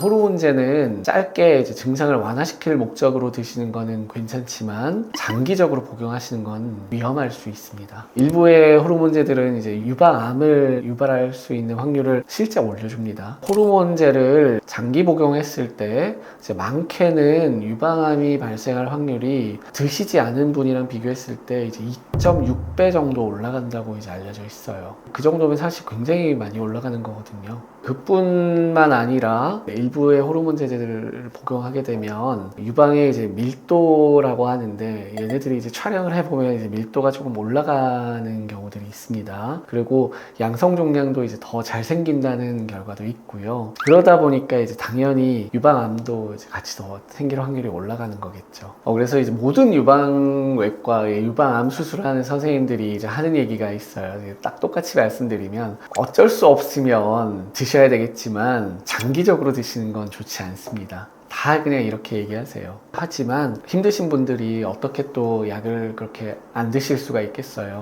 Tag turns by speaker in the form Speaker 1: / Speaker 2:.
Speaker 1: 호르몬제는 짧게 이제 증상을 완화시킬 목적으로 드시는 거는 괜찮지만 장기적으로 복용하시는 건 위험할 수 있습니다. 일부의 호르몬제들은 이제 유방암을 유발할 수 있는 확률을 실제 올려줍니다. 호르몬제를 장기 복용했을 때 이제 많게는 유방암이 발생할 확률이 드시지 않은 분이랑 비교했을 때 이제 2.6배 정도 올라간다고 이제 알려져 있어요. 그 정도면 사실 굉장히 많이 올라가는 거거든요. 그뿐만 아니라 일부의 호르몬 제제들을 복용하게 되면 유방의 이제 밀도라고 하는데 얘네들이 이제 촬영을 해보면 이제 밀도가 조금 올라가는 경우들이 있습니다. 그리고 양성 종양도 이제 더 잘 생긴다는 결과도 있고요. 그러다 보니까 이제 당연히 유방암도 이제 같이 더 생길 확률이 올라가는 거겠죠. 어, 그래서 이제 모든 유방외과의 유방암 수술하는 선생님들이 이제 하는 얘기가 있어요. 딱 똑같이 말씀드리면 어쩔 수 없으면 드셔야 되겠지만 장기적으로 드시는 건 좋지 않습니다. 다 그냥 이렇게 얘기하세요. 하지만 힘드신 분들이 어떻게 또 약을 그렇게 안 드실 수가 있겠어요.